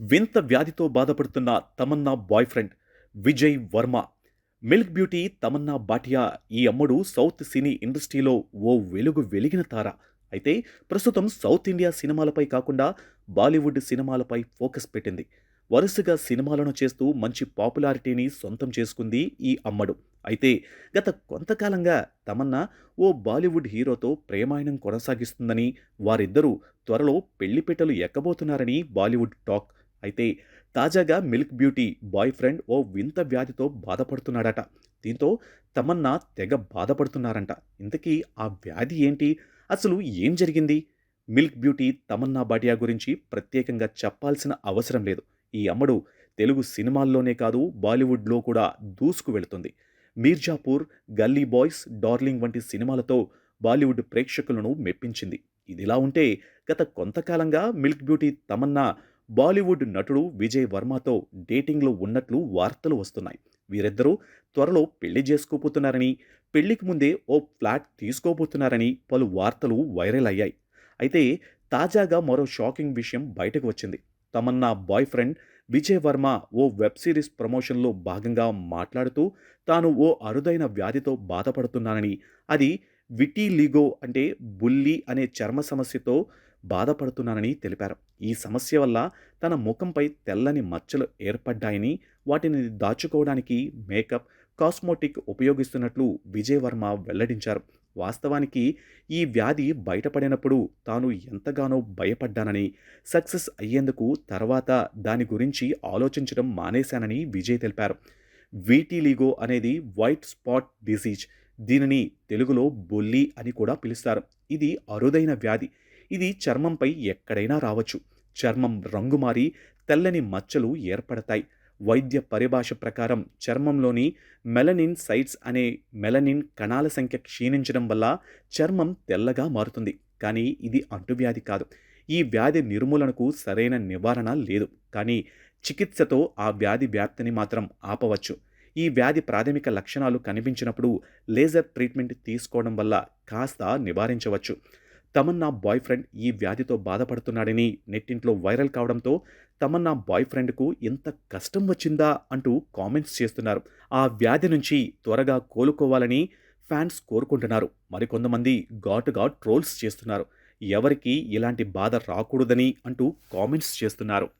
వింత వ్యాధితో బాధపడుతున్న Tamannaah boy friend Vijay Varma. Milk beauty Tamannaah Bhatia ఈ అమ్మడు సౌత్ సినీ ఇండస్ట్రీలో ఓ వెలుగు వెలిగిన తార. అయితే ప్రస్తుతం సౌత్ ఇండియా సినిమాలపై కాకుండా బాలీవుడ్ సినిమాలపై ఫోకస్ పెట్టింది. వరుసగా సినిమాలను చేస్తూ మంచి పాపులారిటీని సొంతం చేసుకుంది ఈ అమ్మడు. అయితే గత కొంతకాలంగా తమన్నా ఓ బాలీవుడ్ హీరోతో ప్రేమాయణం కొనసాగిస్తుందని వారిద్దరూ త్వరలో పెళ్ళిపీటలు ఎక్కబోతున్నారని బాలీవుడ్ టాక్ అయితే తాజాగా మిల్క్ బ్యూటీ బాయ్ ఫ్రెండ్ ఓ వింత వ్యాధితో బాధపడుతున్నాడట. దీంతో తమన్నా తెగ బాధపడుతున్నారంట. ఇంతకీ ఆ వ్యాధి ఏంటి? అసలు ఏం జరిగింది? మిల్క్ బ్యూటీ తమన్నా బాటియా గురించి ప్రత్యేకంగా చెప్పాల్సిన అవసరం లేదు. ఈ అమ్మడు తెలుగు సినిమాల్లోనే కాదు బాలీవుడ్లో కూడా దూసుకు వెళుతుంది. మీర్జాపూర్ గల్లీ బాయ్స్ డార్లింగ్ వంటి సినిమాలతో బాలీవుడ్ ప్రేక్షకులను మెప్పించింది. ఇదిలా ఉంటే గత కొంతకాలంగా మిల్క్ బ్యూటీ తమన్నా బాలీవుడ్ నటుడు విజయ్ వర్మతో డేటింగ్లో ఉన్నట్లు వార్తలు వస్తున్నాయి. వీరిద్దరూ త్వరలో పెళ్ళి చేసుకోబోతున్నారని పెళ్ళికి ముందే ఓ ఫ్లాట్ తీసుకోబోతున్నారని పలు వార్తలు వైరల్ అయ్యాయి. అయితే తాజాగా మరో షాకింగ్ విషయం బయటకు వచ్చింది. తమన్నా బాయ్ ఫ్రెండ్ విజయ్ వర్మ ఓ వెబ్ సిరీస్ ప్రమోషన్లో భాగంగా మాట్లాడుతూ తాను ఓ అరుదైన వ్యాధితో బాధపడుతున్నానని అది విటీ లీగో అంటే బుల్లి అనే చర్మ సమస్యతో బాధపడుతున్నానని తెలిపారు. ఈ సమస్య వల్ల తన ముఖంపై తెల్లని మచ్చలు ఏర్పడ్డాయని వాటిని దాచుకోవడానికి మేకప్ కాస్మోటిక్ ఉపయోగిస్తున్నట్లు విజయ్ వర్మ వెల్లడించారు. వాస్తవానికి ఈ వ్యాధి బయటపడినప్పుడు తాను ఎంతగానో భయపడ్డానని సక్సెస్ అయ్యేందుకు తర్వాత దాని గురించి ఆలోచించడం మానేశానని విజయ్ తెలిపారు. వీటీలిగో అనేది వైట్ స్పాట్ డిసీజ్ దీనిని తెలుగులో బొల్లి అని కూడా పిలుస్తారు. ఇది అరుదైన వ్యాధి. ఇది చర్మంపై ఎక్కడైనా రావచ్చు. చర్మం రంగు మారి తెల్లని మచ్చలు ఏర్పడతాయి. వైద్య పరిభాష ప్రకారం చర్మంలోని మెలనిన్ సైట్స్ అనే మెలనిన్ కణాల సంఖ్య క్షీణించడం వల్ల చర్మం తెల్లగా మారుతుంది. కానీ ఇది అంటువ్యాధి కాదు. ఈ వ్యాధి నిర్మూలనకు సరైన నివారణ లేదు. కానీ చికిత్సతో ఆ వ్యాధి వ్యాప్తిని మాత్రం ఆపవచ్చు. ఈ వ్యాధి ప్రాథమిక లక్షణాలు కనిపించినప్పుడు లేజర్ ట్రీట్మెంట్ తీసుకోవడం వల్ల కాస్త నివారించవచ్చు. తమన్నా బాయ్ ఫ్రెండ్ ఈ వ్యాధితో బాధపడుతున్నాడని నెట్టింట్లో వైరల్ కావడంతో తమన్నా బాయ్ ఫ్రెండ్కు ఎంత కష్టం వచ్చిందా అంటూ కామెంట్స్ చేస్తున్నారు. ఆ వ్యాధి నుంచి త్వరగా కోలుకోవాలని ఫ్యాన్స్ కోరుకుంటున్నారు. మరికొంతమంది ఘాటుగా ట్రోల్స్ చేస్తున్నారు. ఎవరికి ఇలాంటి బాధ రాకూడదని అంటూ కామెంట్స్ చేస్తున్నారు.